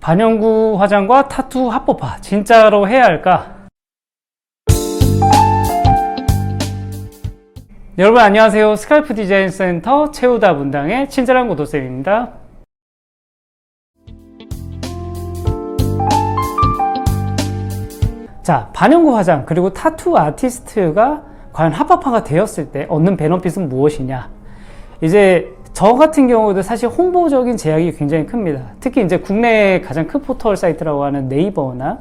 반영구 화장과 타투 합법화 진짜로 해야 할까? 여러분 안녕하세요. 스칼프 디자인 센터 채우다 분당의 친절한 고도쌤입니다. 자, 반영구 화장 그리고 타투 아티스트가 과연 합법화가 되었을 때 얻는 베너핏은 무엇이냐? 이제 저 같은 경우도 사실 홍보적인 제약이 굉장히 큽니다. 특히 이제 국내 가장 큰 포털 사이트라고 하는 네이버나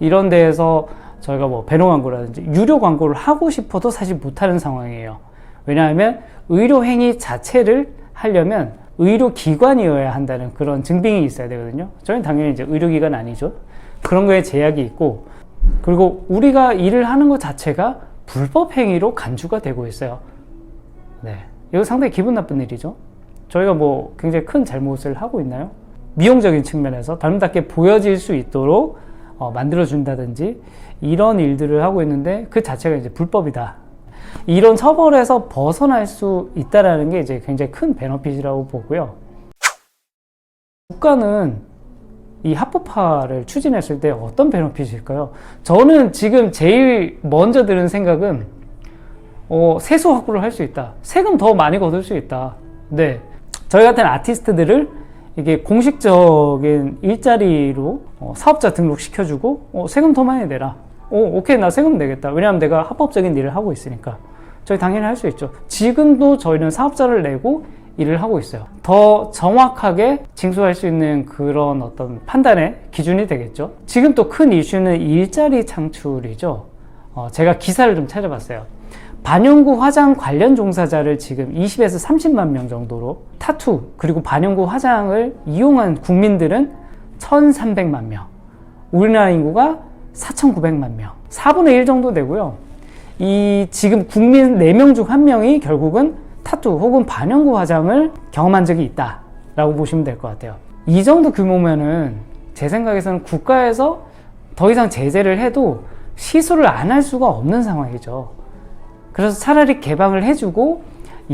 이런 데에서 저희가 뭐 배너 광고라든지 유료 광고를 하고 싶어도 사실 못하는 상황이에요. 왜냐하면 의료 행위 자체를 하려면 의료 기관이어야 한다는 그런 증빙이 있어야 되거든요. 저희는 당연히 이제 의료 기관 아니죠. 그런 거에 제약이 있고 그리고 우리가 일을 하는 것 자체가 불법 행위로 간주가 되고 있어요. 네. 이거 상당히 기분 나쁜 일이죠. 저희가 뭐 굉장히 큰 잘못을 하고 있나요? 미용적인 측면에서 닮답게 보여질 수 있도록 어, 만들어준다든지 이런 일들을 하고 있는데 그 자체가 이제 불법이다. 이런 처벌에서 벗어날 수 있다라는 게 이제 굉장히 큰 베너핏이라고 보고요. 국가는 이 합법화를 추진했을 때 어떤 베너핏일까요? 저는 지금 제일 먼저 드는 생각은 어, 세수 확보를 할 수 있다. 세금 더 많이 거둘 수 있다. 네. 저희 같은 아티스트들을 이게 공식적인 일자리로 어, 사업자 등록시켜주고 어, 세금 더 많이 내라. 오, 오케이, 나 세금 내겠다. 왜냐하면 내가 합법적인 일을 하고 있으니까. 저희 당연히 할 수 있죠. 지금도 저희는 사업자를 내고 일을 하고 있어요. 더 정확하게 징수할 수 있는 그런 어떤 판단의 기준이 되겠죠. 지금 또 큰 이슈는 일자리 창출이죠. 어, 제가 기사를 좀 찾아봤어요. 반영구 화장 관련 종사자를 지금 20에서 30만 명 정도로 타투 그리고 반영구 화장을 이용한 국민들은 1,300만 명. 우리나라 인구가 4,900만 명. 4분의 1 정도 되고요. 이 지금 국민 4명 중 1명이 결국은 타투 혹은 반영구 화장을 경험한 적이 있다라고 보시면 될 것 같아요. 이 정도 규모면은 제 생각에서는 국가에서 더 이상 제재를 해도 시술을 안 할 수가 없는 상황이죠. 그래서 차라리 개방을 해주고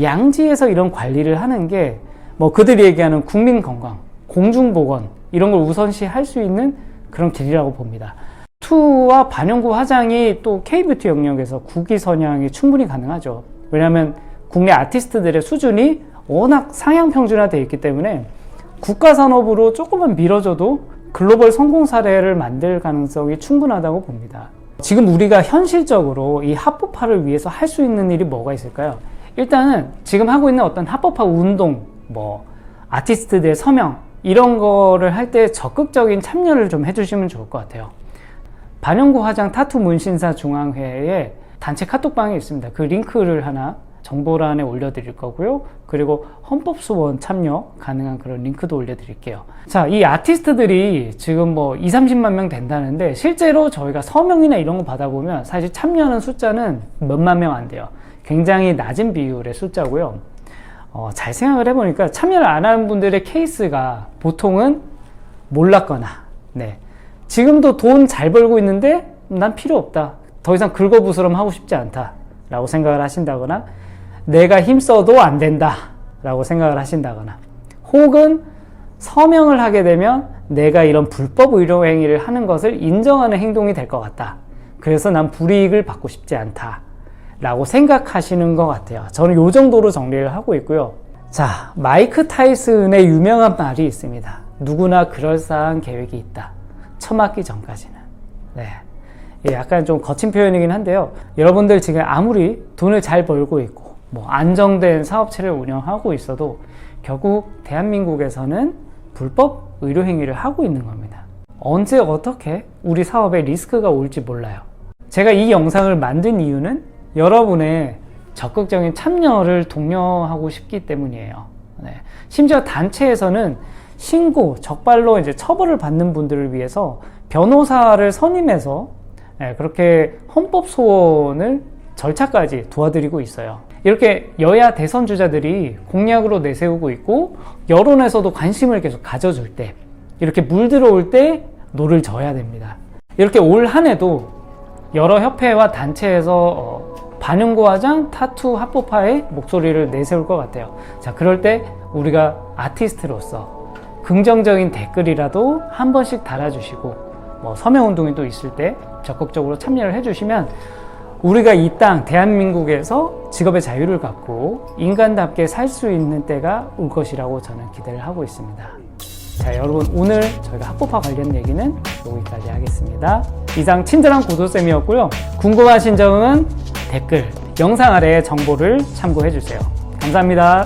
양지에서 이런 관리를 하는 게 뭐 그들이 얘기하는 국민 건강, 공중 보건 이런 걸 우선시 할 수 있는 그런 길이라고 봅니다. 투와 반영구 화장이 또 K뷰티 영역에서 국위 선양이 충분히 가능하죠. 왜냐하면 국내 아티스트들의 수준이 워낙 상향 평준화되어 있기 때문에 국가 산업으로 조금만 밀어줘도 글로벌 성공 사례를 만들 가능성이 충분하다고 봅니다. 지금 우리가 현실적으로 이 합법화를 위해서 할 수 있는 일이 뭐가 있을까요? 일단은 지금 하고 있는 어떤 합법화 운동, 뭐 아티스트들의 서명 이런 거를 할 때 적극적인 참여를 좀 해주시면 좋을 것 같아요. 반영구 화장 타투 문신사 중앙회에 단체 카톡방이 있습니다. 그 링크를 하나 정보란에 올려드릴 거고요. 그리고 헌법수원 참여 가능한 그런 링크도 올려드릴게요. 자, 이 아티스트들이 지금 뭐 2, 30만 명 된다는데 실제로 저희가 서명이나 이런 거 받아보면 사실 참여하는 숫자는 몇만 명 안 돼요. 굉장히 낮은 비율의 숫자고요. 어, 잘 생각을 해보니까 참여를 안 하는 분들의 케이스가 보통은 몰랐거나, 네. 지금도 돈 잘 벌고 있는데 난 필요 없다. 더 이상 긁어부스럼 하고 싶지 않다. 라고 생각을 하신다거나, 내가 힘써도 안 된다. 라고 생각을 하신다거나, 혹은 서명을 하게 되면 내가 이런 불법 의료 행위를 하는 것을 인정하는 행동이 될 것 같다. 그래서 난 불이익을 받고 싶지 않다. 라고 생각하시는 것 같아요. 저는 요 정도로 정리를 하고 있고요. 자, 마이크 타이슨의 유명한 말이 있습니다. 누구나 그럴싸한 계획이 있다. 처맞기 전까지는. 네. 예, 약간 좀 거친 표현이긴 한데요. 여러분들 지금 아무리 돈을 잘 벌고 있고, 뭐 안정된 사업체를 운영하고 있어도 결국 대한민국에서는 불법 의료 행위를 하고 있는 겁니다. 언제 어떻게 우리 사업에 리스크가 올지 몰라요. 제가 이 영상을 만든 이유는 여러분의 적극적인 참여를 독려하고 싶기 때문이에요. 네. 심지어 단체에서는 신고, 적발로 이제 처벌을 받는 분들을 위해서 변호사를 선임해서 네, 그렇게 헌법 소원을 절차까지 도와드리고 있어요. 이렇게 여야 대선 주자들이 공약으로 내세우고 있고 여론에서도 관심을 계속 가져줄 때 이렇게 물들어올 때 노를 져야 됩니다. 이렇게 올 한 해도 여러 협회와 단체에서 어, 반영고 화장 타투 합법화의 목소리를 내세울 것 같아요. 자, 그럴 때 우리가 아티스트로서 긍정적인 댓글이라도 한 번씩 달아주시고 뭐 서명 운동이 또 있을 때 적극적으로 참여를 해주시면 우리가 이 땅 대한민국에서 직업의 자유를 갖고 인간답게 살 수 있는 때가 올 것이라고 저는 기대를 하고 있습니다. 자, 여러분 오늘 저희가 합법화 관련 얘기는 여기까지 하겠습니다. 이상 친절한 구도쌤이었고요. 궁금하신 점은 댓글, 영상 아래 정보를 참고해 주세요. 감사합니다.